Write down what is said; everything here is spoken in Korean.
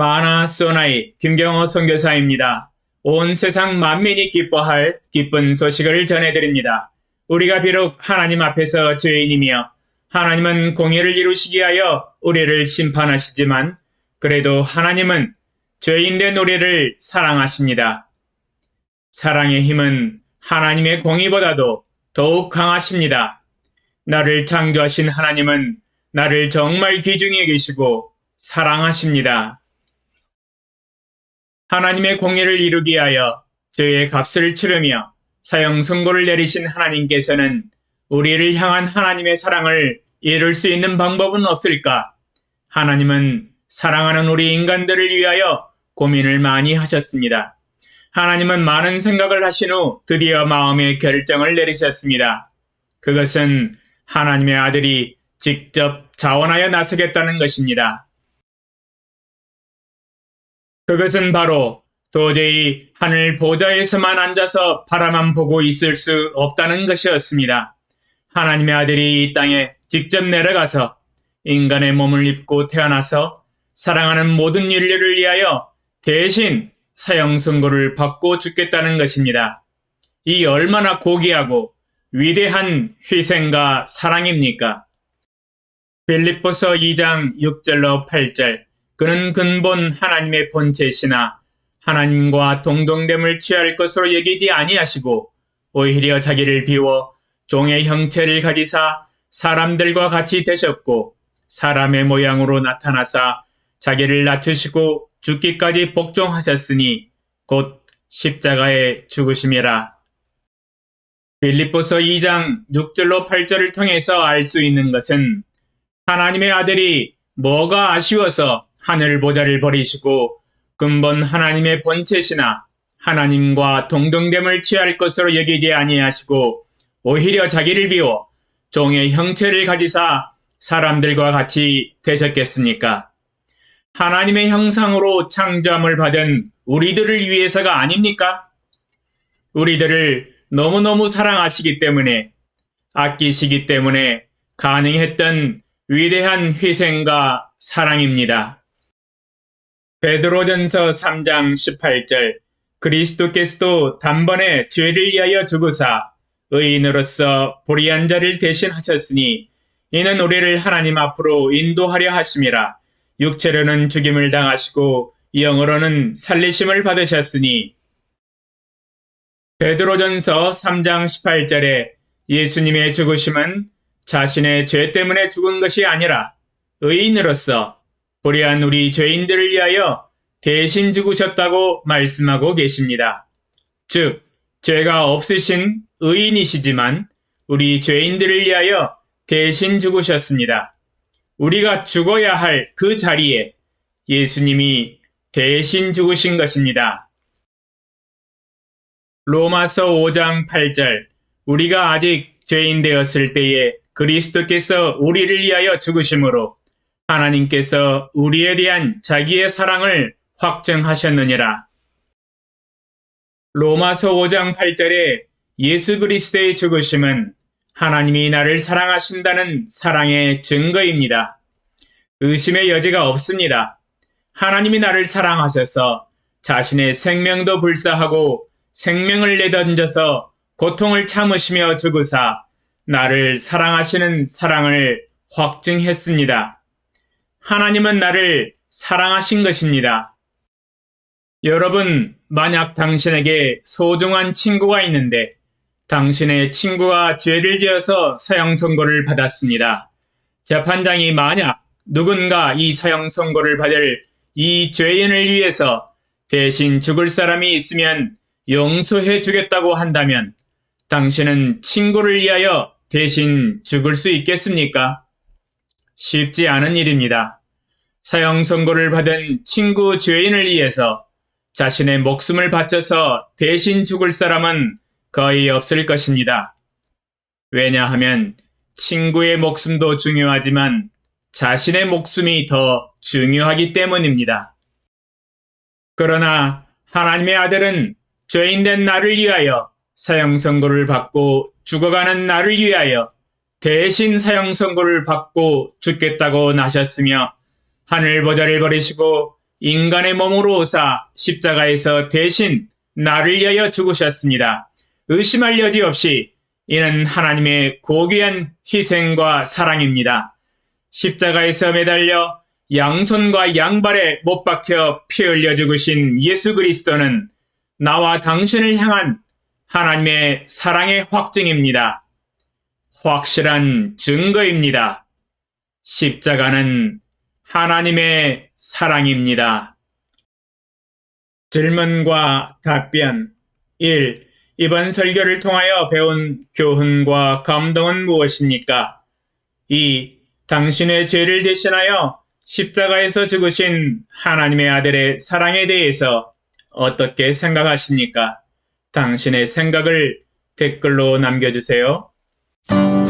마나 소나이 김경호 선교사입니다. 온 세상 만민이 기뻐할 기쁜 소식을 전해드립니다. 우리가 비록 하나님 앞에서 죄인이며 하나님은 공의를 이루시기 위하여 우리를 심판하시지만 그래도 하나님은 죄인된 우리를 사랑하십니다. 사랑의 힘은 하나님의 공의보다도 더욱 강하십니다. 나를 창조하신 하나님은 나를 정말 귀중히 여기시고 사랑하십니다. 하나님의 공의를 이루기 위하여 죄의 값을 치르며 사형 선고를 내리신 하나님께서는 우리를 향한 하나님의 사랑을 이룰 수 있는 방법은 없을까? 하나님은 사랑하는 우리 인간들을 위하여 고민을 많이 하셨습니다. 하나님은 많은 생각을 하신 후 드디어 마음의 결정을 내리셨습니다. 그것은 하나님의 아들이 직접 자원하여 나서겠다는 것입니다. 그것은 바로 도저히 하늘 보좌에서만 앉아서 바라만 보고 있을 수 없다는 것이었습니다. 하나님의 아들이 이 땅에 직접 내려가서 인간의 몸을 입고 태어나서 사랑하는 모든 인류를 위하여 대신 사형 선고를 받고 죽겠다는 것입니다. 이 얼마나 고귀하고 위대한 희생과 사랑입니까? 빌립보서 2장 6절로 8절 그는 근본 하나님의 본체시나 하나님과 동등됨을 취할 것으로 여기지 아니하시고 오히려 자기를 비워 종의 형체를 가지사 사람들과 같이 되셨고 사람의 모양으로 나타나사 자기를 낮추시고 죽기까지 복종하셨으니 곧 십자가에 죽으심이라. 빌립보서 2장 6절로 8절을 통해서 알 수 있는 것은 하나님의 아들이 뭐가 아쉬워서 하늘 보좌를 버리시고 근본 하나님의 본체시나 하나님과 동등됨을 취할 것으로 여기지 아니하시고 오히려 자기를 비워 종의 형체를 가지사 사람들과 같이 되셨겠습니까? 하나님의 형상으로 창조함을 받은 우리들을 위해서가 아닙니까? 우리들을 너무너무 사랑하시기 때문에 아끼시기 때문에 가능했던 위대한 희생과 사랑입니다. 베드로전서 3장 18절 그리스도께서도 단번에 죄를 위하여 죽으사 의인으로서 불의한 자를 대신하셨으니 이는 우리를 하나님 앞으로 인도하려 하심이라. 육체로는 죽임을 당하시고 영으로는 살리심을 받으셨으니. 베드로전서 3장 18절에 예수님의 죽으심은 자신의 죄 때문에 죽은 것이 아니라 의인으로서 불의한 우리 죄인들을 위하여 대신 죽으셨다고 말씀하고 계십니다. 즉, 죄가 없으신 의인이시지만 우리 죄인들을 위하여 대신 죽으셨습니다. 우리가 죽어야 할 그 자리에 예수님이 대신 죽으신 것입니다. 로마서 5장 8절 우리가 아직 죄인 되었을 때에 그리스도께서 우리를 위하여 죽으심으로 하나님께서 우리에 대한 자기의 사랑을 확정하셨느니라. 로마서 5장 8절에 예수 그리스도의 죽으심은 하나님이 나를 사랑하신다는 사랑의 증거입니다. 의심의 여지가 없습니다. 하나님이 나를 사랑하셔서 자신의 생명도 불사하고 생명을 내던져서 고통을 참으시며 죽으사 나를 사랑하시는 사랑을 확증했습니다. 하나님은 나를 사랑하신 것입니다. 여러분, 만약 당신에게 소중한 친구가 있는데 당신의 친구가 죄를 지어서 사형 선고를 받았습니다. 재판장이 만약 누군가 이 사형 선고를 받을 이 죄인을 위해서 대신 죽을 사람이 있으면 용서해 주겠다고 한다면 당신은 친구를 위하여 대신 죽을 수 있겠습니까? 쉽지 않은 일입니다. 사형 선고를 받은 친구 죄인을 위해서 자신의 목숨을 바쳐서 대신 죽을 사람은 거의 없을 것입니다. 왜냐하면 친구의 목숨도 중요하지만 자신의 목숨이 더 중요하기 때문입니다. 그러나 하나님의 아들은 죄인된 나를 위하여 사형 선고를 받고 죽어가는 나를 위하여 대신 사형 선고를 받고 죽겠다고 나셨으며 하늘 보좌를 버리시고 인간의 몸으로 오사 십자가에서 대신 나를 위하여 죽으셨습니다. 의심할 여지 없이 이는 하나님의 고귀한 희생과 사랑입니다. 십자가에서 매달려 양손과 양발에 못 박혀 피 흘려 죽으신 예수 그리스도는 나와 당신을 향한 하나님의 사랑의 확증입니다. 확실한 증거입니다. 십자가는 하나님의 사랑입니다. 질문과 답변 1. 이번 설교를 통하여 배운 교훈과 감동은 무엇입니까? 2. 당신의 죄를 대신하여 십자가에서 죽으신 하나님의 아들의 사랑에 대해서 어떻게 생각하십니까? 당신의 생각을 댓글로 남겨주세요. Thank you.